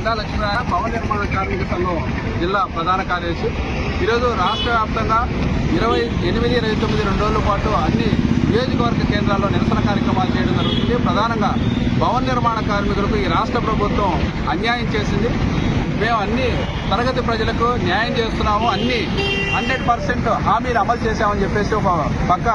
గద్దా లక్ష్మీనారాయణ భవన నిర్మాణ కార్మిక సంఘం జిల్లా ప్రధాన కార్యదర్శి. ఈరోజు రాష్ట్ర వ్యాప్తంగా ఇరవై ఎనిమిది ఇరవై తొమ్మిది రెండు రోజుల పాటు అన్ని నియోజకవర్గ కేంద్రాల్లో నిరసన కార్యక్రమాలు చేయడం జరుగుతుంది. ప్రధానంగా భవన నిర్మాణ కార్మికులకు ఈ రాష్ట్ర ప్రభుత్వం అన్యాయం చేసింది. మేము అన్ని తరగతి ప్రజలకు న్యాయం చేస్తున్నాము. అన్ని హండ్రెడ్ పర్సెంట్ హామీలు అమలు చేశామని చెప్పేసి ఒక పక్క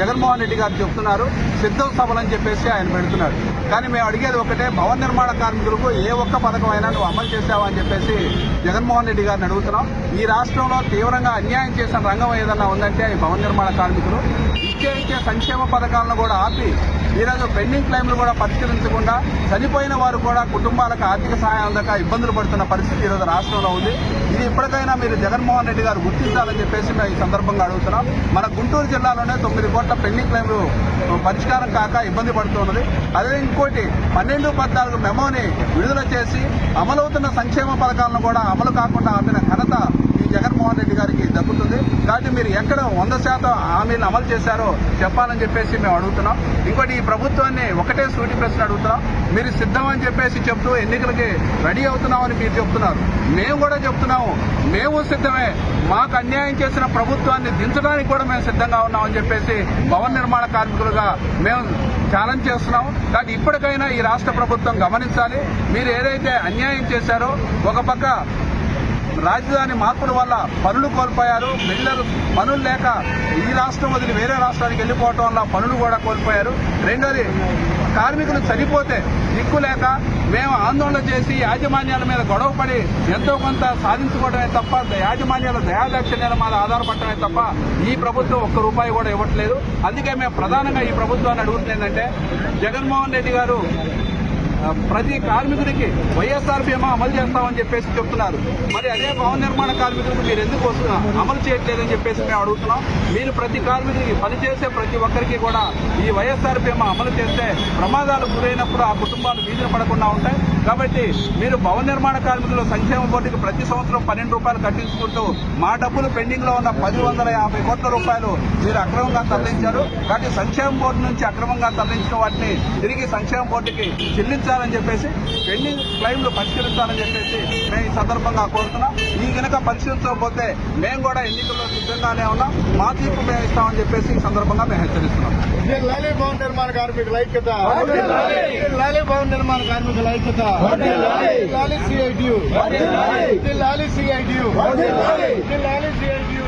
జగన్మోహన్ రెడ్డి గారు చెప్తున్నారు. సిద్ధం సభలని చెప్పేసి ఆయన పెడుతున్నారు. కానీ మేము అడిగేది ఒకటే భవన నిర్మాణ కార్మికులకు ఏ ఒక్క పథకం అయినా నువ్వు అమలు చేశావా అని చెప్పేసి జగన్మోహన్ రెడ్డి గారిని అడుగుతున్నాం. ఈ రాష్ట్రంలో తీవ్రంగా అన్యాయం చేసిన రంగం ఏదన్నా ఉందంటే ఈ భవన నిర్మాణ కార్మికులు. ఇచ్చే ఇచ్చే సంక్షేమ పథకాలను కూడా ఆపి ఈరోజు పెండింగ్ క్లైమ్లు కూడా పరిష్కరించకుండా చనిపోయిన వారు కూడా కుటుంబాలకు ఆర్థిక సహాయం అందక ఇబ్బందులు పడుతున్న పరిస్థితి ఈరోజు రాష్ట్రంలో ఉంది. ఇది ఇప్పటికైనా మీరు జగన్మోహన్ రెడ్డి గారు గుర్తించాలని చెప్పేసి మేము ఈ సందర్భంగా అడుగుతున్నాం. మన గుంటూరు జిల్లాలోనే తొమ్మిది కోట్ల పెండింగ్ క్లైమ్లు పరిష్కారం కాక ఇబ్బంది పడుతున్నది. అదే ఇంకోటి పన్నెండు పద్నాలుగు మెమోని విడుదల చేసి అమలవుతున్న సంక్షేమ పథకాలను కూడా అమలు కాకుండా ఆపిన ఘనత ఈ జగన్మోహన్ రెడ్డి గారికి దక్కుతుంది కాబట్టి మీరు ఎక్కడ వంద శాతం హామీలను అమలు చేశారో చెప్పాలని చెప్పేసి మేము అడుగుతున్నాం. ఇంకోటి ఈ ప్రభుత్వాన్ని ఒకటే సూటి ప్రశ్న అడుగుతున్నాం. మీరు సిద్ధం అని చెప్పేసి చెప్తూ ఎన్నికలకి రెడీ అవుతున్నామని మీరు చెప్తున్నారు. మేము కూడా చెప్తున్నాము. మేము సిద్ధమే. మాకు అన్యాయం చేసిన ప్రభుత్వాన్ని దించడానికి కూడా మేము సిద్ధంగా ఉన్నామని చెప్పేసి భవన నిర్మాణ కార్మికులుగా మేము ఛాలెంజ్ చేస్తున్నాము. కానీ ఇప్పటికైనా ఈ రాష్ట్ర ప్రభుత్వం గమనించాలి. మీరు ఏదైతే అన్యాయం చేశారో ఒక పక్క రాజధాని మార్పుల వల్ల పనులు కోల్పోయారు. బిల్డర్ పనులు లేక ఈ రాష్ట్రం వదిలి వేరే రాష్ట్రానికి వెళ్ళిపోవటం వల్ల పనులు కూడా కోల్పోయారు. రెండోది కార్మికులు చనిపోతే దిక్కు లేక మేము ఆందోళన చేసి యాజమాన్యాల మీద గొడవపడి ఎంతో కొంత సాధించుకోవడమే తప్ప యాజమాన్యాల దయాదాక్షిణ్యాల మీద ఆధారపడటమే తప్ప ఈ ప్రభుత్వం ఒక్క రూపాయి కూడా ఇవ్వట్లేదు. అందుకే మేము ప్రధానంగా ఈ ప్రభుత్వాన్ని అడుగుతుంది ఏంటంటే జగన్మోహన్ రెడ్డి గారు ప్రతి కార్మికుడికి వైఎస్ఆర్ బీమా అమలు చేస్తామని చెప్పేసి చెప్తున్నారు. మరి అదే భవన నిర్మాణ కార్మికులకు మీరు ఎందుకు వస్తున్నా అమలు చేయట్లేదని చెప్పేసి మేము అడుగుతున్నాం. మీరు ప్రతి కార్మికుడికి పనిచేసే ప్రతి ఒక్కరికి కూడా ఈ వైఎస్ఆర్ బీమా అమలు చేస్తే ప్రమాదాలు గురైనప్పుడు ఆ కుటుంబాలు వీధిన పడకుండా ఉంటాయి. కాబట్టి మీరు భవన నిర్మాణ కార్మికులు సంక్షేమ బోర్డుకి ప్రతి సంవత్సరం పన్నెండు రూపాయలు కట్టించుకుంటూ మా డబ్బులు పెండింగ్లో ఉన్న పది వందల యాభై కోట్ల రూపాయలు మీరు అక్రమంగా తరలించారు. కాబట్టి సంక్షేమ బోర్డు నుంచి అక్రమంగా తరలించిన వాటిని తిరిగి సంక్షేమ బోర్డుకి చెల్లించాలి చెల్లించాలని చెప్పేసి పెండింగ్ క్లైమ్లు పరిష్కరించాలని చెప్పేసి మేము ఈ సందర్భంగా కోరుతున్నాం. ఈ గనక పరిశీలించకపోతే మేము కూడా ఎన్నికల్లో సిద్ధంగానే ఉన్నాం. మా తీర్పు మేము ఇస్తామని చెప్పేసి ఈ సందర్భంగా మేము హెచ్చరిస్తున్నాం. లాలీ భవన్ నిర్మాణ కార్మికుల ఐక్యత. లాలీ. భవన్ నిర్మాణ కార్మికుల ఐక్యత. లాలీ. సిఐటియు లాలీ సిఐటియు లాలీ. సిఐటియు